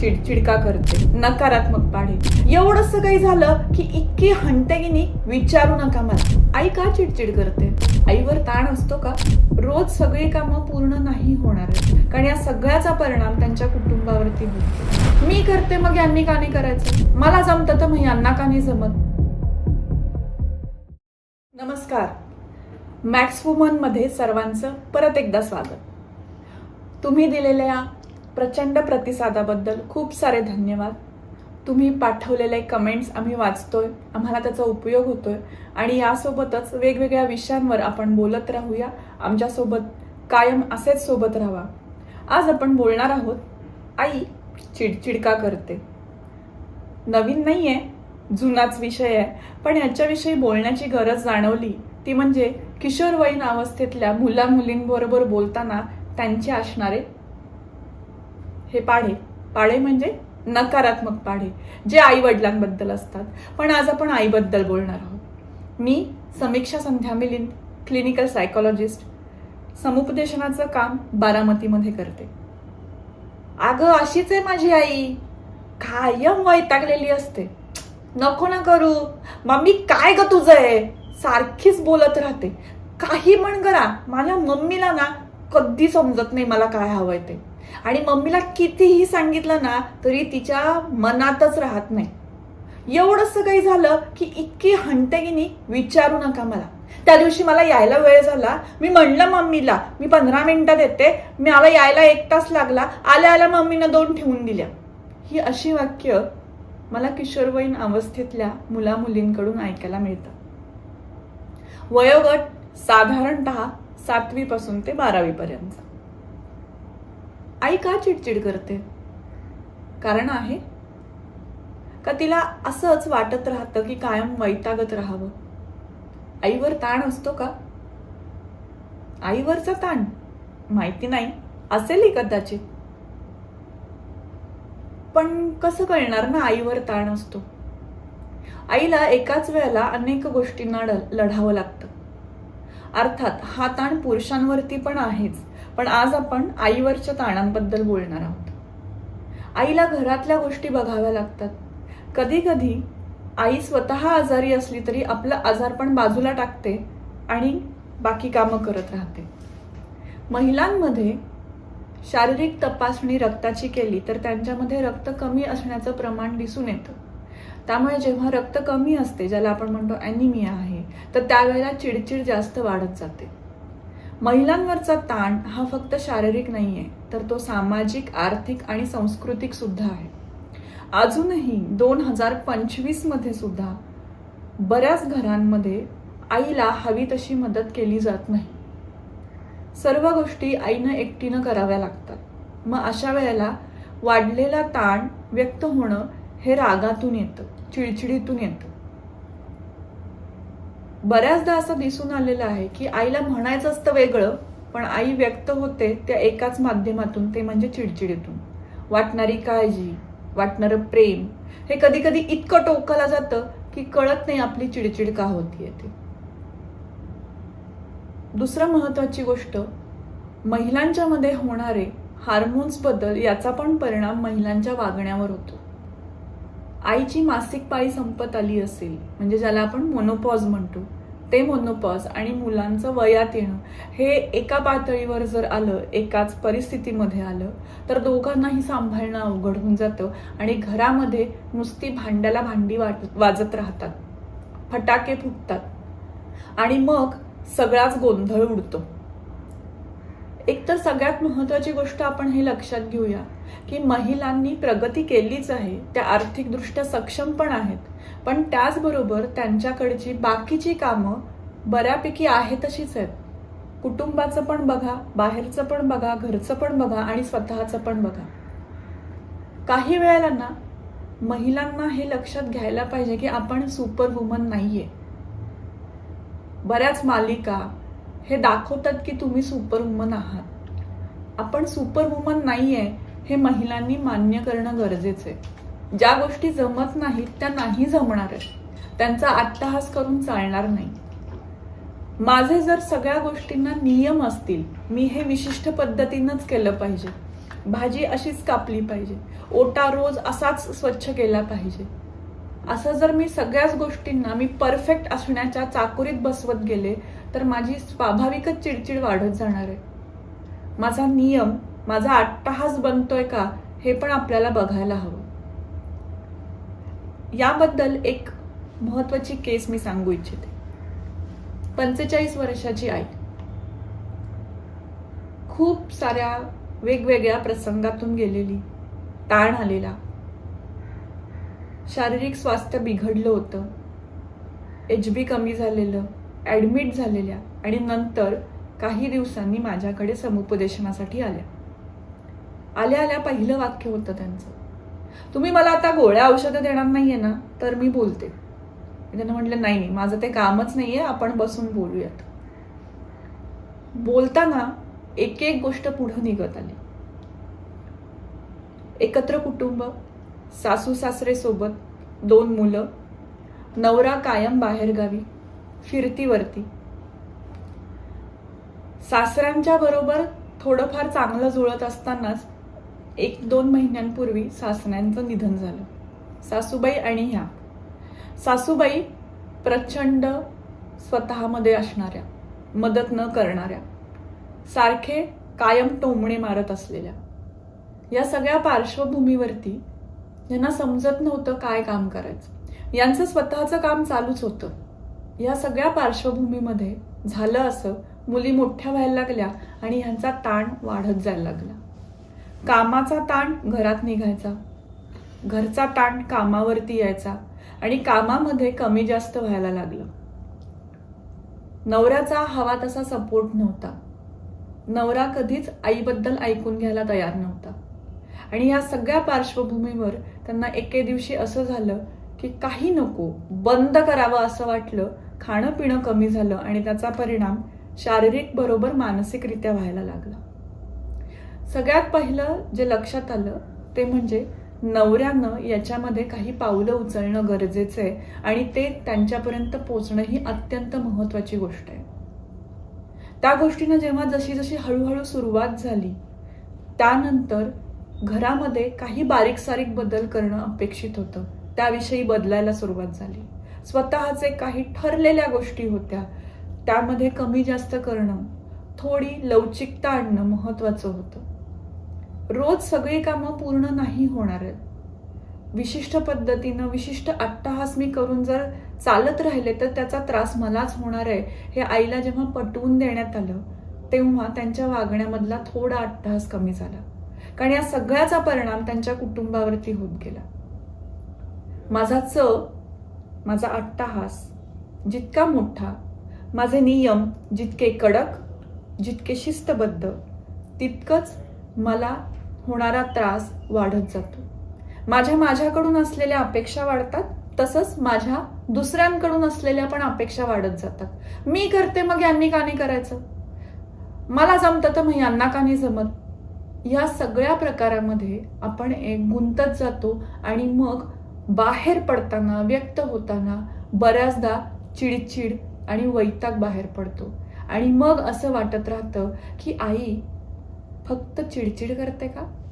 चिडचिडका करते नकारात्मक पाढे एवढंच काही झालं की इतकी हणते विचारू नका मला. आई का चिडचिड करते? आईवर ताण असतो का? रोज सगळी कामं पूर्ण नाही होणार आहेत. कारण या सगळ्याचा परिणाम त्यांच्या कुटुंबावरती होतो. मी करते मग यांनी का नाही करायचं? मला जमतं तर मग यांना का नाही जमत? नमस्कार. मॅक्स वुमनमध्ये सर्वांचं परत एकदा स्वागत. तुम्ही दिलेल्या प्रचंड प्रतिसादाबद्दल खूप सारे धन्यवाद. तुम्ही पाठवलेले कमेंट्स आम्ही वाचतोय आम्हाला त्याचा उपयोग होतोय आणि यासोबतच वेगवेगळ्या विषयांवर आपण बोलत राहूया. आमच्यासोबत कायम असेच सोबत राहा. आज आपण बोलणार आहोत आई चिडचिड का करते. नवीन नाही आहे जुनाच विषय आहे पण याच्याविषयी बोलण्याची गरज जाणवली. ती म्हणजे किशोरवयीन अवस्थेतल्या मुला मुलींबरोबर बोलताना त्यांचे असणारे हे पाढे. पाढे म्हणजे नकारात्मक पाढे जे आई वडिलांबद्दल असतात. पण आज आपण आईबद्दल बोलणार आहोत. मी समीक्षा संध्या मिलिंद क्लिनिकल सायकोलॉजिस्ट समुपदेशनाचं काम बारामतीमध्ये करते. अगं अशीच आहे माझी आई. कायम वैतागलेली असते. नको ना करू. मम्मी काय ग तुझं आहे सारखीच बोलत राहते. काही म्हण करा माझ्या मम्मीला ना कधी समजत नाही मला काय हवंय ते. आणि मम्मीला कितीही सांगितलं ना तरी तिच्या मनातच राहत नाही. एवढंसं काही झालं की इतकी हणते की नाही विचारू नका मला. त्या दिवशी मला यायला वेळ झाला. मी म्हणलं मम्मीला मी पंधरा मिनिटात येते मला यायला एक तास लागला. आल्या आल्या मम्मीनं दोन ठेवून दिल्या. ही अशी वाक्य मला किशोरवयीन अवस्थेतल्या मुला मुलींकडून ऐकायला मिळतं. वयोगट साधारणत सातवीपासून ते बारावी पर्यंत आई का चिडचिड करते? कारण आहे? का तिला असंच वाटत राहतं की कायम वैतागत राहावं? आईवर ताण असतो का? आईवरचा ताण? माहिती नाही. असेलही कदाचित. पण कसं कळणार ना आईवर ताण असतो? आईला एकाच वेळेला अनेक गोष्टींना लढावं लागतं. अर्थात हा ताण पुरुषांवरती पण आहेच. पण आज आपण आईवरच्या ताणांबद्दल बोलणार आहोत. आईला घरातल्या गोष्टी बघाव्या लागतात. कधी कधी आई स्वतः आजारी असली तरी आपलं आजारपण बाजूला टाकते आणि बाकी कामं करत राहते. महिलांमध्ये शारीरिक तपासणी रक्ताची केली तर त्यांच्यामध्ये रक्त कमी असण्याचं प्रमाण दिसून येतं. त्यामुळे जेव्हा रक्त कमी असते ज्याला आपण म्हणतो अॅनिमिया आहे तर त्यावेळेला चिडचिड जास्त वाढत जाते. महिलांवरचा ताण हा फक्त शारीरिक नाही आहे तर तो सामाजिक आर्थिक आणि सांस्कृतिक सुद्धा आहे. अजूनही दोन हजार पंचवीसमध्ये सुद्धा बऱ्याच घरांमध्ये आईला हवी तशी मदत केली जात नाही. सर्व गोष्टी आईनं एकटीनं कराव्या लागतात. मग अशा वेळेला वाढलेला ताण व्यक्त होणं हे रागातून येतं चिडचिडीतून येतं. बऱ्याचदा असं दिसून आलेलं आहे की आईला म्हणायचं असतं वेगळं पण आई व्यक्त होते त्या एकाच माध्यमातून ते म्हणजे चिडचिडीतून. वाटणारी काळजी वाटणारं प्रेम हे कधी कधी इतकं टोकाला जातं की कळत नाही आपली चिडचिड का होतीये ते दुसरं महत्वाची गोष्ट महिलांच्या मध्ये होणारे हार्मोन्सबद्दल याचा पण परिणाम महिलांच्या वागण्यावर होतो. आईची मासिक पाळी संपत आली असेल म्हणजे ज्याला आपण मोनोपॉज म्हणतो ते मोनोपॉज आणि मुलांचं वयात येणं हे एका पातळीवर जर आलं एकाच परिस्थितीमध्ये आलं तर दोघांनाही सांभाळणं अवघड होऊन जातं आणि घरामध्ये नुसती भांड्याला भांडी वाट वाजत राहतात फटाके फुटतात आणि मग सगळाच गोंधळ उडतो. एक तर सगळ्यात महत्त्वाची गोष्ट आपण हे लक्षात घेऊया की महिलांनी प्रगती केलीच आहे त्या आर्थिकदृष्ट्या सक्षम पण आहेत. पण त्याचबरोबर त्यांच्याकडची बाकीची कामं बऱ्यापैकी आहे तशीच आहेत. कुटुंबाचं पण बघा बाहेरचं पण बघा घरचं पण बघा आणि स्वतःचं पण बघा. काही वेळेला ना महिलांना हे लक्षात घ्यायला पाहिजे की आपण सुपर वुमन नाहीये. बऱ्याच मालिका हे दाखवतात की तुम्ही सुपर वुमन आहात. आपण सुपर वुमन नाहीये हे महिलांनी मान्य करणं गरजेचं आहे ज्या गोष्टी जमत नाहीत त्या नाही जमणार आहेत. त्यांचा अट्टहास करून चालणार नाही. माझे जर सगळ्या गोष्टींना नियम असतील मी हे विशिष्ट पद्धतीनंच केलं पाहिजे. भाजी अशीच कापली पाहिजे. ओटा रोज असाच स्वच्छ केला पाहिजे. असं जर मी सगळ्याच गोष्टींना मी परफेक्ट असण्याच्या चाकुरीत बसवत गेले तर माझी स्वाभाविकच चिडचिड वाढत जाणार आहे. माझा नियम माझा अट्टहास बनतोय का हे पण आपल्याला बघायला हवं. याबद्दल एक महत्वाची केस मी सांगू इच्छिते. पंचेचाळीस वर्षाची आई. खूप साऱ्या वेगवेगळ्या प्रसंगातून गेलेली ताण आलेला. शारीरिक स्वास्थ्य बिघडलं होतं. एच बी कमी झालेलं. ॲडमिट झालेल्या आणि नंतर काही दिवसांनी माझ्याकडे समुपदेशनासाठी आल्या. आल्या आल्या पहिलं वाक्य होतं त्यांचं. तुम्ही मला आता गोळ्या औषधं देणार नाही आहे ना तर मी बोलते. त्यांना म्हटलं नाही नाही माझं ते कामच नाही आहे आपण बसून बोलूयात. बोलताना एक एक गोष्ट पुढं निघत आली. एकत्र कुटुंब सासू सासरे सोबत दोन मुलं नवरा कायम बाहेरगावी फिरतीवरती. सासऱ्यांच्या बरोबर थोडंफार चांगलं जुळत असतानाच एक दोन महिन्यांपूर्वी सासऱ्यांचं निधन झालं. सासूबाई आणि ह्या. सासूबाई प्रचंड स्वतःमध्ये असणाऱ्या मदत न करणाऱ्या सारखे कायम टोमणे मारत असलेल्या. या सगळ्या पार्श्वभूमीवरती यांना समजत नव्हतं काय काम करायचं. यांचं स्वतःचं काम चालूच होतं. या सगळ्या पार्श्वभूमीमध्ये झालं असं मुली मोठ्या व्हायला लागल्या आणि ह्यांचा ताण वाढत जायला लागला. कामाचा ताण घरात निघायचा. घरचा ताण कामावरती यायचा आणि कामामध्ये कमी जास्त व्हायला लागलं. नवऱ्याचा हवा तसा सपोर्ट नव्हता. नवरा कधीच आईबद्दल ऐकून घ्यायला तयार नव्हता. आणि या सगळ्या पार्श्वभूमीवर त्यांना एके दिवशी असं झालं की काही नको बंद करावं असं वाटलं खाणं पिणं कमी झालं आणि त्याचा परिणाम शारीरिक बरोबर मानसिकरित्या व्हायला लागला. सगळ्यात पहिलं जे लक्षात आलं ते म्हणजे नवऱ्यानं याच्यामध्ये काही पावलं उचलणं गरजेचं आहे आणि ते त्यांच्यापर्यंत पोचणं ही अत्यंत महत्त्वाची गोष्ट आहे. त्या गोष्टीनं जेव्हा जशी जशी हळूहळू सुरुवात झाली त्यानंतर घरामध्ये काही बारीक सारीक बदल करणं अपेक्षित होतं. त्याविषयी बदलायला सुरुवात झाली. स्वतःचे काही ठरलेल्या गोष्टी होत्या. त्यामध्ये कमी जास्त करणं थोडी लवचिकता आणणं महत्त्वाचं होतं. रोज सगळी कामं पूर्ण नाही होणार आहेत. विशिष्ट पद्धतीनं विशिष्ट अट्टहास मी करून जर चालत राहिले तर त्याचा त्रास मलाच होणार आहे हे आईला जेव्हा पटवून देण्यात आलं तेव्हा त्यांच्या वागण्यामधला थोडा अट्टहास कमी झाला. कारण या सगळ्याचा परिणाम त्यांच्या कुटुंबावरती होत गेला. माझा च माझा अट्टहास जितका मोठा माझे नियम जितके कडक जितके शिस्तबद्ध तितकंच मला होणारा त्रास वाढत जातो. माझ्या माझ्याकडून असलेल्या अपेक्षा वाढतात तसंच माझ्या दुसऱ्यांकडून असलेल्या पण अपेक्षा वाढत जातात. मी करते मग यांनी का नाही करायचं? मला जमतं तर मग यांना का नाही जमत. या सगळ्या प्रकारामध्ये आपण एक गुंतत जातो आणि मग बाहेर पडताना व्यक्त होताना बऱ्याचदा चिडचिड आणि वैताग बाहेर पडतो. आणि मग असं वाटत राहतं की आई फक्त चिडचिड करते का?